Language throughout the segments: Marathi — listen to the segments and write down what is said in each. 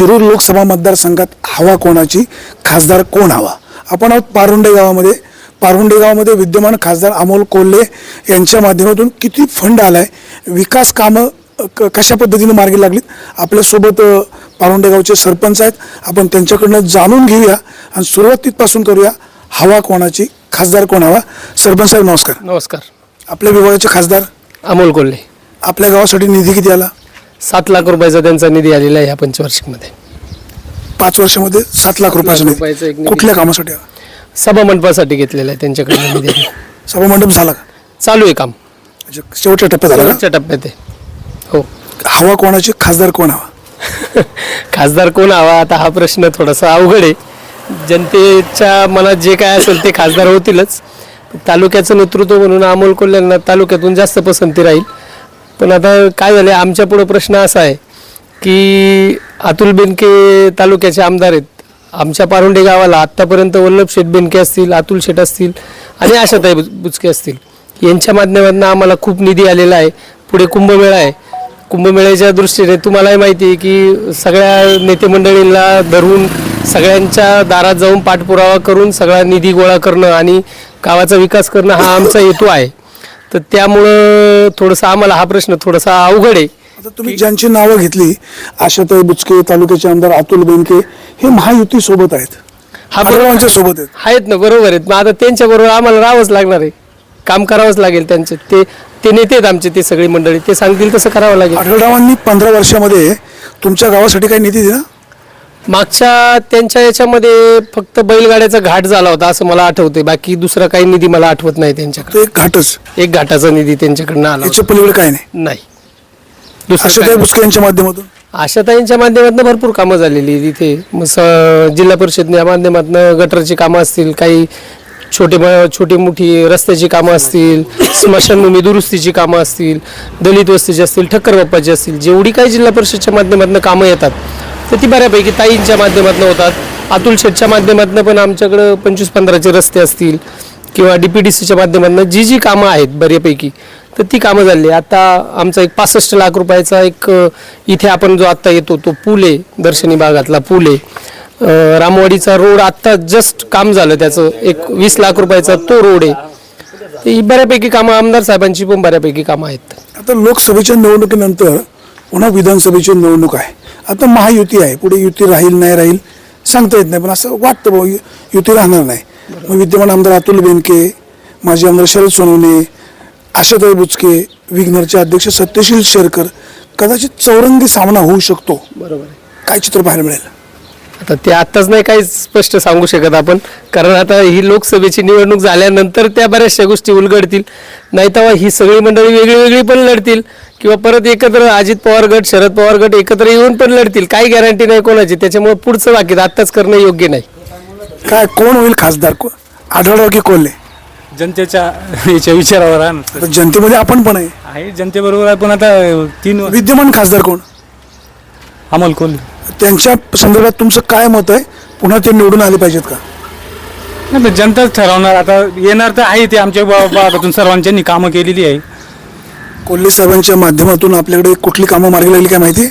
शिरूर लोकसभा मतदारसंघात हवा कोणाची? खासदार कोण हवा? आपण आहोत पारुंडे गावामध्ये. पारुंडे गावामध्ये विद्यमान खासदार अमोल कोल्हे यांच्या माध्यमातून किती फंड आलाय? विकास कामं क- कशा पद्धतीने मार्गी लागलीत? आपल्यासोबत पारुंडे गावचे सरपंच आहेत. आपण त्यांच्याकडनं जाणून घेऊया आणि सुरुवात तिथपासून करूया हवा कोणाची खासदार कोण हवा? सरपंच साहेब नमस्कार. नमस्कार. आपल्या विभागाचे खासदार? अमोल कोल्हे. आपल्या गावासाठी निधी किती आला? सात लाख रुपयाचा त्यांचा निधी आलेला आहे ह्या पंचवार्षिकमध्ये. पाच वर्षामध्ये सात लाख रुपयाचा रुपयाचा एक निधी. निधी. कुठल्या कामासाठी? सभा मंडपासाठी घेतलेला आहे त्यांच्याकडे निधी. सभामंडप झाला का? चालू आहे काम. म्हणजे शेवटच्या टप्प्यात शेवटच्या टप्प्यात आहे. हो. हवा कोणाची? खासदार कोण हवा? खासदार कोण हवा? आता हा प्रश्न थोडासा अवघड आहे. जनतेच्या मनात जे काय असेल ते खासदार होतीलच. तालुक्याचं नेतृत्व म्हणून अमोल कोल्ह्यांना तालुक्यातून जास्त पसंती राहील. पण आता काय झालं आमच्या पुढं प्रश्न असा आहे की अतुल बेनके तालुक्याचे आमदार आहेत. आमच्या पारुंडे गावाला आत्तापर्यंत वल्लभ शेठ बेनके असतील अतुल शेठ असतील आणि आशाताई बुचके असतील. यांच्या माध्यमातून आम्हाला खूप निधी आलेला आहे. पुढे कुंभमेळा आहे. कुंभमेळ्याच्या दृष्टीने तुम्हालाही माहिती आहे की सगळ्या नेते मंडळींना धरून सगळ्यांच्या दारात जाऊन पाठपुरावा करून सगळा निधी गोळा करणं आणि गावाचा विकास करणं हा आमचा हेतू आहे. तर त्यामुळं थोडंसं आम्हाला हा प्रश्न थोडासा अवघड आहे. आता तुम्ही ज्यांची नावं घेतली आशाताई बुचके तालुक्याचे आमदार अतुल बेनके हे महायुती सोबत आहेत. हा बरोबर. आढळरावांच्या सोबत आहेत. आहेत ना बरोबर आहेत. मग आता त्यांच्याबरोबर आम्हाला राहावंच लागणार आहे. काम करावंच लागेल त्यांचे. ते ते नेते आहेत आमचे ते सगळी मंडळी. ते सांगतील तसं करावं लागेल. आढळरावांनी पंधरा वर्षामध्ये तुमच्या गावासाठी काही निधी दिला? मागच्या त्यांच्या याच्यामध्ये फक्त बैलगाड्याचा घाट झाला होता असं मला आठवते बाकी दुसरा काही निधी मला आठवत नाही त्यांच्याकडे. तो एक घाटच. एक घाटाचा निधी त्यांच्याकडनं आला होता. याच्या पलीकडे काय नाही. नाही. दुसरं आशाताई काही- बुचके यांच्या माध्यमातून? आशाताईंच्या माध्यमातून भरपूर कामं झालेली आहेत इथे. मग स- जिल्हा परिषदच्या माध्यमातून गटरची कामं असतील काही छोटे छोटी मोठी रस्त्याची कामं असतील स्मशानभूमी दुरुस्तीची कामं असतील दलित वस्तीची असतील ठक्कर बाप्पाची असतील जेवढी काही जिल्हा परिषदच्या माध्यमातून कामं येतात तर ती बऱ्यापैकी ताईंच्या माध्यमातून होतात. अतुल शेटच्या माध्यमातून पण आमच्याकडं पंचवीस पंधराचे रस्ते असतील किंवा डी पी डी सीच्या माध्यमातून जी जी कामं आहेत बऱ्यापैकी तर ती कामं झाली. आता आमचा एक पासष्ट लाख रुपयाचा एक इथे आपण जो आत्ता येतो तो पूल आहे दर्शनी भागातला पूल आहे रामवाडीचा रोड आत्ता जस्ट काम झालं त्याचं. एक वीस लाख रुपयाचा तो रोड आहे. तर ही बऱ्यापैकी कामं आमदार साहेबांची पण बऱ्यापैकी कामं आहेत. आता लोकसभेच्या निवडणुकीनंतर पुन्हा विधानसभेची निवडणूक आहे. आता महायुती आहे. पुढे युती राहील नाही राहील सांगता येत नाही. पण असं वाटतं भाऊ युती राहणार नाही. मग विद्यमान आमदार अतुल बेनके माजी आमदार शरद सोनवणे आशाताई बुचके विघ्नरचे अध्यक्ष सत्यशील शेरकर कदाचित चौरंगी सामना होऊ शकतो. बरोबर काय चित्र पाहायला मिळेल? आता ते आत्ताच नाही काही स्पष्ट सांगू शकत आपण. कारण आता ही लोकसभेची निवडणूक झाल्यानंतर त्या बऱ्याचशा गोष्टी उलगडतील. नाही तेव्हा ही सगळी मंडळी वेगळी वेगळी पण लढतील. किंवा परत एकत्र अजित पवार गट शरद पवार गट एकत्र येऊन पण लढतील. काही गॅरंटी नाही कोणाची. त्याच्यामुळे पुढचं बाकी आत्ताच करणं योग्य नाही. काय कोण होईल खासदार? को- आढळराव की कोल्हे जनतेच्या याच्या विचारावर आहे ना. आता जनतेमध्ये आपण पण आहे. आहे जनतेबरोबर आहे पण आता तीन विद्यमान खासदार कोण? अमोल कोल्हे. त्यांच्या संदर्भात तुमचं काय मत आहे? पुन्हा ते निवडून आले पाहिजेत का? नाही तर जनताच ठरवणार. आता येणार तर आहे ते आमच्या बा- भागातून सर्वांच्यांनी कामं केलेली आहे. कोल्हे साहेबांच्या माध्यमातून आपल्याकडे कुठली कामं मार्गी लागली काय माहिती?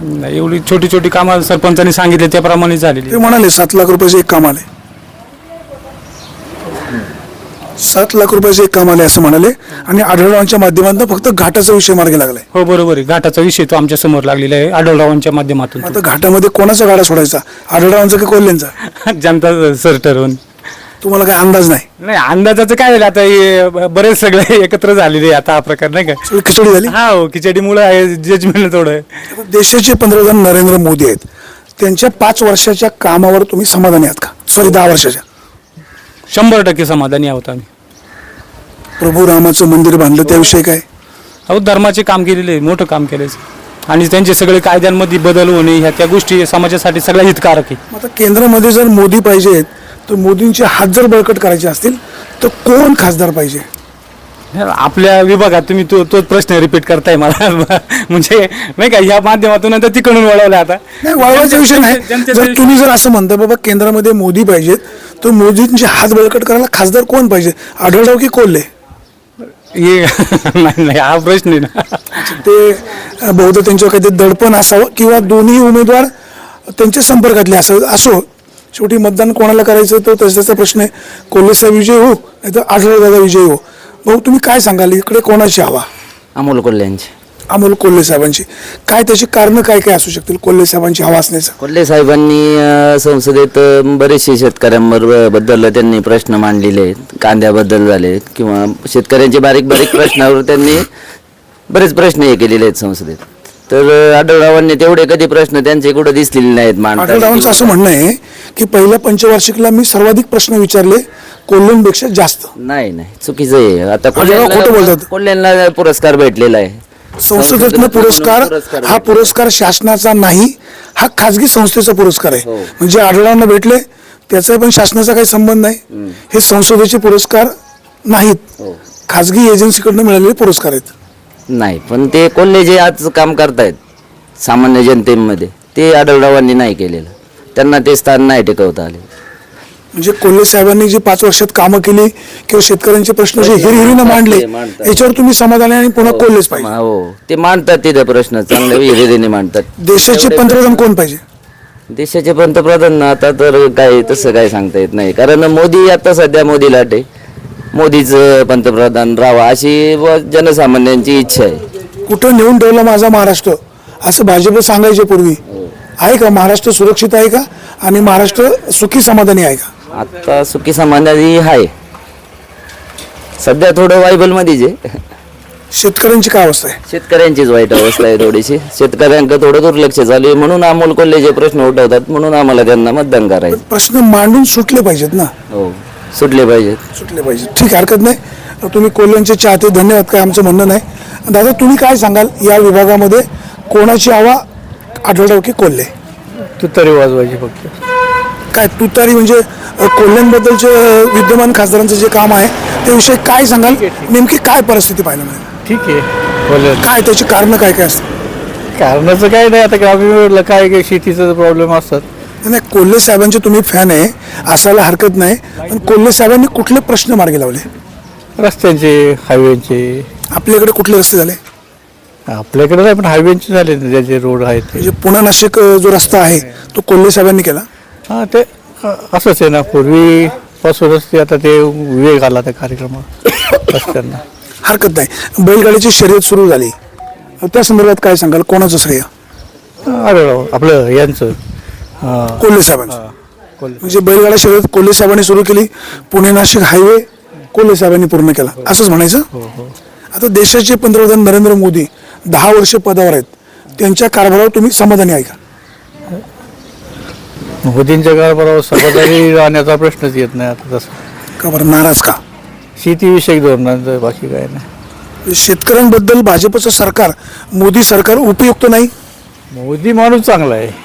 नाही, एवढी छोटी छोटी कामं सरपंचांनी सांगितले त्याप्रमाणे झालेली ते म्हणाले सात लाख रुपयाचे एक काम आले सात लाख रुपयाचे एक काम आले असं म्हणाले. आणि आढळरावांच्या माध्यमातून फक्त घाटाचा विषय मार्गी लागलाय. हो बरोबर आहे. घाटाचा विषय तो आमच्यासमोर लागलेला आहे आढळरावांच्या माध्यमातून आता घाटामध्ये कोणाचा गाडा सोडायचा? आढळरावांचा की कोल्ह्यांचा जनता सर ठरवून. तुम्हाला काय अंदाज नाही? नाही अंदाजाचं काय झालं? आता हे बरेच सगळे एकत्र झालेले आहे आता हा प्रकार नाही का? सगळी खिचडी झाली? हा हो खिचडीमुळे आहे जजमेंट थोडं. आता देशाचे पंतप्रधान नरेंद्र मोदी आहेत. त्यांच्या पाच वर्षाच्या कामावर तुम्ही समाधानी आहात का? सॉरी दहा वर्षाच्या. शंभर टक्के समाधानी आहोत आम्ही. प्रभू रामाचं मंदिर बांधलं त्याविषयी काय? अहो धर्माचे काम केलेले आहे मोठं काम केलं आणि त्यांचे सगळे कायद्यांमध्ये बदल होणे ह्या त्या गोष्टी समाजासाठी सगळ्या हितकारक आहे. मग आता केंद्रामध्ये जर मोदी पाहिजेत तर मोदींचे हात जर बळकट करायचे असतील तर कोण खासदार पाहिजे? आपल्या विभागात तुम्ही तो तोच प्रश्न रिपीट करताय मला. म्हणजे नाही का ह्या माध्यमातून आता तिकडून वळवलं आता. नाही वळवायचा विषय नाही. जर तुम्ही जर असं म्हणता बाबा केंद्रामध्ये मोदी पाहिजेत तर मोदींचे हात बळकट करायला खासदार कोण पाहिजे? आढळराव की कोल्हे? हे नाही नाही, हा प्रश्न आहे ना. ते बहुधा त्यांच्यावर काहीतरी दडपण असावं किंवा दोन्ही उमेदवार त्यांच्या संपर्कातले असं असो. शेवटी मतदान कोणाला करायचं तो त्याचा त्याचा प्रश्न आहे. कोल्हे साहेब विजय हो नाही तर आढळराव दादा विजय हो भाऊ तुम्ही काय सांगाल? इकडे कोणाची हवा? अमोल कोल्ह्यांचे अमोल कोल्हे साहेबांची काय त्याची कारणं काय काय असू शकतील कोल्हे साहेबांची हवा असण्याचं? कोल्हे साहेबांनी अ, संसदेत अ, बरेचसे शेतकऱ्यांबरोबरबद्दल त्यांनी प्रश्न मांडलेले आहेत कांद्याबद्दल झाले किंवा शेतकऱ्यांचे बारीक बारीक प्रश्नावर त्यांनी बरेच प्रश्न हे केलेले आहेत संसदेत. तर आढळरावांनी तेवढे कधी प्रश्न त्यांचे कुठे दिसलेले नाहीत आढळरावांचं असं म्हणणं आहे की पहिल्या पंचवार्षिकला मी सर्वाधिक प्रश्न विचारले कोल्हेंपेक्षा जास्त. नाही नाही. चुकीचं आहे. आता खोटं बोलतात. कोल्ह्यांना पुरस्कार भेटलेला आहे. पुरस्कार पुरस्कार हा पुरस्कार शासनाचा नाही हा खाजगी संस्थेचा पुरस्कार आहे. हो. म्हणजे आढळरावांना भेटले त्याचा पण शासनाचा काही संबंध नाही. हे संसदेचे पुरस्कार नाहीत. हो. खाजगी एजन्सीकडनं मिळालेले पुरस्कार आहेत. नाही पण ते कोल्हे जे आज काम करतायत सामान्य जनतेमध्ये ते आढळरावांनी नाही केलेलं. त्यांना ते स्थान नाही टिकवता आले. म्हणजे कोल्हे साहेबांनी जी पाच वर्षात कामं केली किंवा शेतकऱ्यांचे प्रश्न जे हिरहिरीनं मांडले ते मांडतात. याच्यावर तुम्ही समाधानी आणि पुन्हा कोल्हेच पाहिजे. हो ते मांडतात तिथे प्रश्न चांगल्या विहिरीने मांडतात. देशाचे पंतप्रधान कोण पाहिजे? देशाचे पंतप्रधान आता तर काय तसं काय सांगता येत नाही. कारण मोदी आता सध्या मोदी लाट. मोदीच पंतप्रधान राहावा अशी व जनसामान्यांची इच्छा आहे. कुठं नेऊन ठेवला माझा महाराष्ट्र? असं भाजप सांगायचे पूर्वी. आहे का? महाराष्ट्र सुरक्षित आहे का? आणि महाराष्ट्र सुखी समाधानी आहे का? आता सुखी समाधानी आहे. सध्या थोडं वायबल मध्येच आहे. शेतकऱ्यांची काय अवस्था आहे? शेतकऱ्यांचीच वाईट अवस्था आहे थोडीशी. शेतकऱ्यांकडे थोडं दुर्लक्ष झाले म्हणून अमोल कोल्हे जे प्रश्न उठवतात. म्हणून आम्हाला त्यांना मतदान करायचं. प्रश्न मांडून सुटले पाहिजेत ना. हो. सुटले पाहिजेत. सुटले पाहिजेत. ठीक आहे, हरकत नाही. तुम्ही कोल्ह्यांचे चाहते धन्यवाद काय आमचं म्हणणं नाही. दादा तुम्ही काय सांगाल या विभागामध्ये? कोणाची हवा आढळराव की कोल्हे? तुतारी वाजवायची फक्त. काय तुतारी म्हणजे कोल्ह्यांबद्दलचे विद्यमान खासदारांचं जे काम आहे त्याविषयी काय सांगाल? नेमकी काय परिस्थिती पाहायला मिळेल? ठीक आहे काय त्याची कारणं काय काय असतात कारणाचं काय नाही आता ग्रामीण काय काय शेतीचा प्रॉब्लेम असतात. नाही कोल्हे साहेबांचे तुम्ही फॅन आहे असायला हरकत नाही पण कोल्हे साहेबांनी कुठले प्रश्न मार्गी लावले? रस्त्यांचे हायवेचे आपल्याकडे कुठले रस्ते झाले? आपल्याकडे नाही पण हायवेचे झाले ना ज्याचे रोड आहेत ते. म्हणजे पुणा नाशिक अ, जो रस्ता आहे तो कोल्हे साहेबांनी केला? हां ते अ, असंच आहे ना पूर्वी पासूनच ते आता ते वेग आला त्या कार्यक्रमात रस्त्यांना. हरकत नाही. बैलगाडीची शर्यत सुरू झाली. त्या संदर्भात काय सांगाल? कोणाचं श्रेय? अरे आपलं यांचं. कोल्हे साहेबांचं. कोल्हे. म्हणजे बैलगाडा शर्यत कोल्हे साहेबांनी सुरू केली पुणे नाशिक हायवे कोल्हे साहेबांनी पूर्ण केला. असंच म्हणायचं? आता देशाचे पंतप्रधान नरेंद्र मोदी दहा वर्ष पदावर आहेत. त्यांच्या कारभारावर तुम्ही समाधानी आहे का? मोदींच्या कारभारावर समाधानी राहण्याचा प्रश्नच येत नाही आता तसं. का बरं? नाराज का? शेतीविषयक धोरणांचं बाकी काय नाही. शेतकऱ्यांबद्दल भाजपचं सरकार मोदी सरकार उपयुक्त नाही? मोदी माणूस चांगला आहे.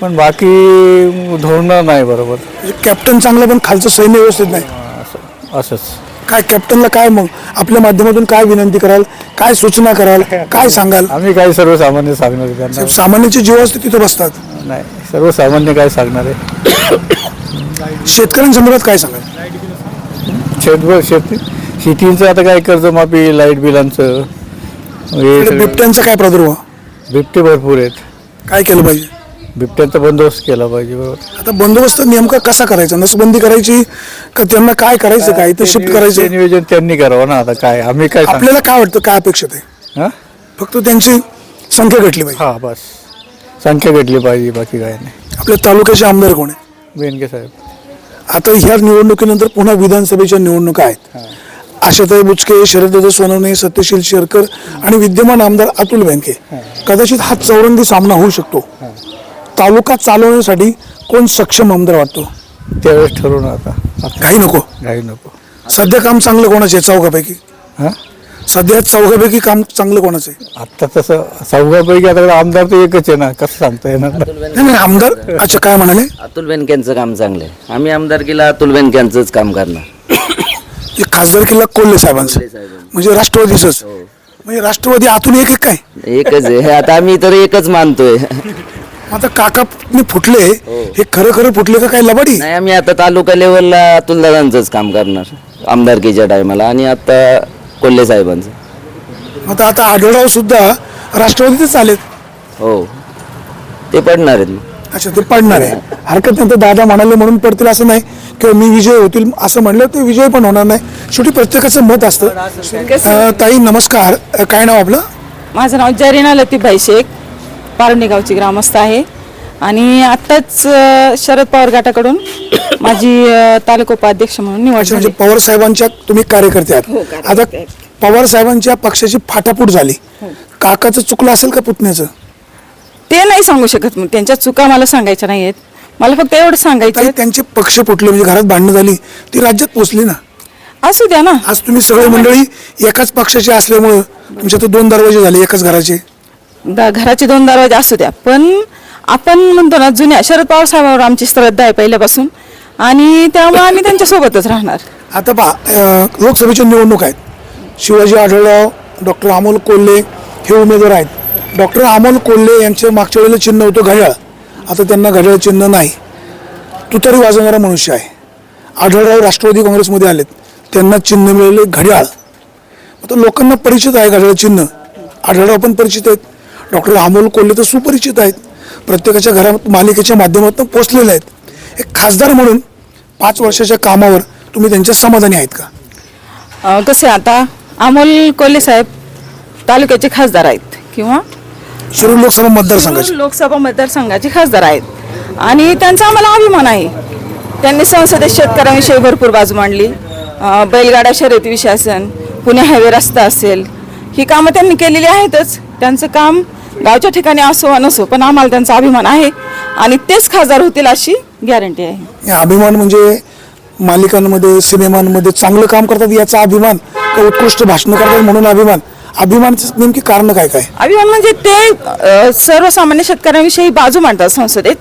पण बाकी धोरणं नाही बरोबर. म्हणजे कॅप्टन चांगलं पण खालचं सैन्य व्यवस्थित नाही. असं असंच. काय कॅप्टनला काय मग? आपल्या माध्यमातून काय विनंती कराल? काय सूचना कराल? काय सांगाल? आम्ही काय सर्वसामान्य सांगणार आहे त्यांना. सामान्यांचे जीव असते तिथे बसतात. नाही सर्वसामान्य काय सांगणार आहे? शेतकऱ्यांसंदर्भात काय सांगाल? शेत शेती शेतीचं आता काय कर्जमाफी लाइट बिलांचं हे सगळं- बिबट्यांचा काय प्रादुर्भाव? बिबटे भरपूर आहेत. काय केलं पाहिजे? बिबट्यांचा बंदोबस्त केला पाहिजे बरोबर. आता बंदोबस्त नेमका कसा करायचा? नसबंदी करायची का त्यांना काय करायचं काय इथं शिफ्ट ते करायचं नियोजन त्यांनी करावं ना आता काय आम्ही काय सांग? आपल्याला काय वाटतं काय अपेक्षित आहे? हा? फक्त त्यांची संख्या घटली पाहिजे. हा बस. संख्या भेटली पाहिजे बाकी काय नाही. आपल्या तालुक्याचे आमदार कोण आहे बेनके साहेब. आता ह्या निवडणुकीनंतर पुन्हा विधानसभेच्या निवडणुका आहेत. आशाताई बुचके शरददादा सोनवणे सत्यशील शेरकर आणि विद्यमान आमदार अतुल बेनके. कदाचित हा चौरंगी सामना होऊ शकतो. तालुका चालवण्यासाठी कोण सक्षम आमदार वाटतो? त्यावेळेस ठरवून आता आता. काही नको. काही नको. सध्या काम चांगलं कोणाचं आहे? चौघापैकी. हा? सध्या चौघापैकी काम चांगलं कोणाचं आहे? आता तसं चौघापैकी आता आमदार तर एकच आहे ना. कसं सांगता येणार ना? नाही नाही आमदार? अच्छा काय म्हणाले? अतुल बेनक्यांचं काम चांगलं आहे. आम्ही आमदारकीला अतुल बेनक्यांचंच काम करणार. की खासदार किल्ला कोल्हे साहेबांचं. म्हणजे राष्ट्रवादीच म्हणजे राष्ट्रवादी आतून एक एक काय? एकच आहे. हे आता आम्ही तर एकच मानतोय. आता काका फुटले हे. खरं खरं फुटले का काय लबाडी? नाही आम्ही आता तालुका लेवलला अतुल दादांचंच काम करणार आमदारकीच्या टायमाला आणि आता कोल्हे साहेबांचं. आता आता आढळराव सुद्धा राष्ट्रवादीतच आलेत हो. ते पडणार आहेत. अच्छा ते पडणार आहे. हरकत नाही तर दादा म्हणाले म्हणून पडतील असं नाही. किंवा मी विजय होतील असं म्हणलं ते विजय पण होणार नाही. शेवटी प्रत्येकाचं मत असतं. अं, ताई नमस्कार. अं, काय नाव आपलं? माझं नाव जरीना लतीफभाई शेख. पारंडी गावची ग्रामस्थ आहे. आणि आत्ताच शरद पवार गटाकडून माझी अ, तालुका उपाध्यक्ष म्हणून निवड अच्छा झाली. म्हणजे पवार साहेबांच्या तुम्ही कार्यकर्ते हो, आहात कार्यकर्ते आता. पवार साहेबांच्या पक्षाची फाटाफूट झाली. हो. काकाचं चुकलं असेल का पुतण्याचं? ते नाही सांगू शकत मी. त्यांच्या चुका मला सांगायच्या नाही आहेत मला फक्त एवढं सांगायचं ताई त्यांचे पक्ष फुटले म्हणजे घरात भांडणं झाली ती राज्यात पोचली ना? असू द्या ना. आज तुम्ही सगळे मंडळी एकाच पक्षाचे असल्यामुळं तुमच्या तर दोन दरवाजे झाले एकाच घराचे. द- घराचे दोन दरवाजे असू द्या. पण आपण म्हणतो ना जुन्या शरद पवार साहेबांवर आमची श्रद्धा आहे पहिल्यापासून. आणि त्यामुळे आम्ही त्यांच्यासोबतच राहणार. आता पहा लोकसभेची लोकसभेच्या निवडणूक आहेत. शिवाजी आढळराव डॉक्टर अमोल कोल्हे हे उमेदवार आहेत. डॉक्टर अमोल कोल्हे यांचे मागच्या वेळेला चिन्ह होतं घड्याळ. आता त्यांना घड्याळ चिन्ह नाही. तुतारी वाजवणारा मनुष्य आहे. आढळराव राष्ट्रवादी काँग्रेसमध्ये आलेत. त्यांना चिन्ह मिळाले घड्याळ. आता लोकांना परिचित आहे घड्याळ चिन्ह. आढळराव पण परिचित आहेत. डॉक्टर अमोल कोल्हे तर सुपरिचित आहेत. प्रत्येकाच्या घरात मालिकेच्या माध्यमातून पोचलेले आहेत. एक खासदार म्हणून पाच वर्षाच्या कामावर तुम्ही त्यांच्या समाधानी आहेत का? कसे आता अमोल कोल्हे साहेब तालुक्याचे खासदार आहेत किंवा शिरूर लोकसभा मतदारसंघाचे. लोकसभा मतदारसंघाचे खासदार आहेत. आणि त्यांचा आम्हाला अभिमान आहे. त्यांनी संसदेत शेतकऱ्यांविषयी भरपूर बाजू मांडली. बैलगाडा शर्यतीविषयी असेल पुणे हायवे रस्ता असेल ही कामं त्यांनी केलेली आहेतच. त्यांचं काम गावच्या ठिकाणी असो वा नसो पण आम्हाला त्यांचा अभिमान आहे आणि तेच खासदार होतील अशी गॅरंटी आहे. अभिमान म्हणजे मालिकांमध्ये सिनेमांमध्ये चांगलं काम करतात याचा अभिमान का उत्कृष्ट भाषण करतात म्हणून अभिमान. अभिमानाचं नेमकी कारण काय काय? अभिमान म्हणजे ते अ, सर्वसामान्य शेतकऱ्यांविषयी बाजू मांडतात संसदेत.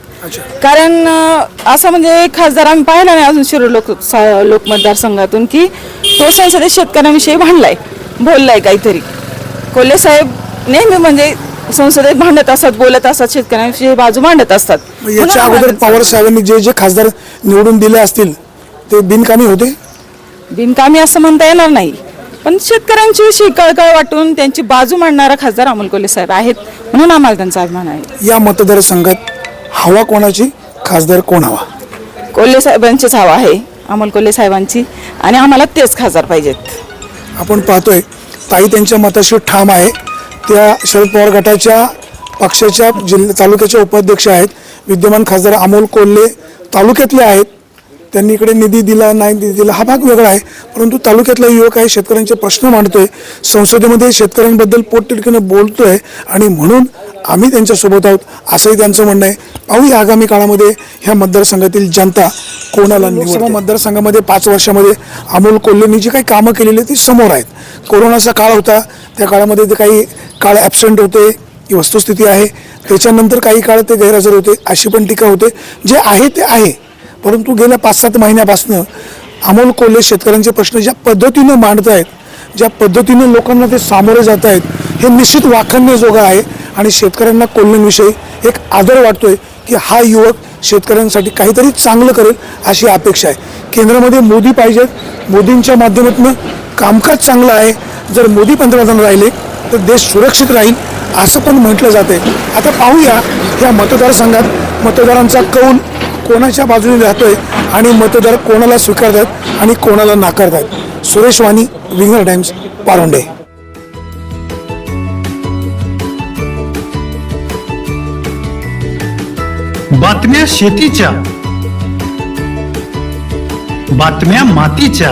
कारण अ, असं म्हणजे खासदार आम्ही पाहिला नाही अजून शिरूर लोक सा- लोक मतदारसंघातून की तो संसदेत शेतकऱ्यांविषयी भांडलाय बोललाय काहीतरी. कोल्हे साहेब नेहमी म्हणजे संसदेत भांडत असतात बोलत असतात शेतकऱ्यांविषयी बाजू मांडत असतात. याच्या अगोदर पवार साहेबांनी जे जे खासदार निवडून दिले असतील ते बिनकामी होते? बिनकामी असं म्हणता येणार नाही. पण शेतकऱ्यांची विषयी कळकळ वाटून त्यांची बाजू मांडणारा खासदार अमोल कोल्हे साहेब आहेत म्हणून आम्हाला त्यांचा अभिमान आहे. या मतदारसंघात हवा कोणाची खासदार कोण हवा? कोल्हे साहेबांचीच हवा आहे अमोल कोल्हे साहेबांची आणि आम्हाला तेच खासदार पाहिजेत. आपण पाहतोय ताई त्यांच्या मताशी ठाम आहे. त्या शरद पवार गटाच्या पक्षाच्या जिल्हा तालुक्याच्या उपाध्यक्ष आहेत. विद्यमान खासदार अमोल कोल्हे तालुक्यातले आहेत. त्यांनी इकडे निधी दिला नाही निधी दिला हा भाग वेगळा आहे. परंतु तालुक्यातला युवक आहे शेतकऱ्यांचे प्रश्न मांडतोय. संसदेमध्ये शेतकऱ्यांबद्दल पोटतिडकीनं बोलतोय आणि म्हणून आम्ही त्यांच्यासोबत आहोत असंही त्यांचं म्हणणं आहे. पाहूया आगामी काळामध्ये ह्या मतदारसंघातील जनता कोणाला लोकसभा मतदारसंघामध्ये पाच वर्षामध्ये अमोल कोल्हेंनी जी काही कामं केलेली ती समोर आहेत. कोरोनाचा काळ होता त्या काळामध्ये ते काही काळ ॲबसेंट होते ही वस्तुस्थिती आहे. त्याच्यानंतर काही काळ ते गैरहजर होते अशी पण टीका होते. जे आहे ते आहे परंतु गेल्या पाच सात महिन्यापासून अमोल कोल्हे शेतकऱ्यांचे प्रश्न ज्या पद्धतीनं मांडत आहेत ज्या पद्धतीनं लोकांना ते सामोरे जात आहेत हे निश्चित वाखण्याजोगं आहे. आणि शेतकऱ्यांना कोल्हेंविषयी एक आदर वाटतोय की हा युवक शेतकऱ्यांसाठी काहीतरी चांगलं करेल अशी अपेक्षा आहे. केंद्रामध्ये मोदी पाहिजेत. मोदींच्या माध्यमातून कामकाज चांगलं आहे. जर मोदी पंतप्रधान राहिले तर देश सुरक्षित राहील असं पण म्हटलं जाते आता पाहूया या मतदारसंघात मतदारांचा कौल कोणाच्या बाजूने राहतोय आणि मतदार कोणाला स्वीकारतात आणि कोणाला नाकारतात सुरेश वाणी विंगर टाइम्स पारोंडे. बातम्या शेतीच्या बातम्या मातीच्या.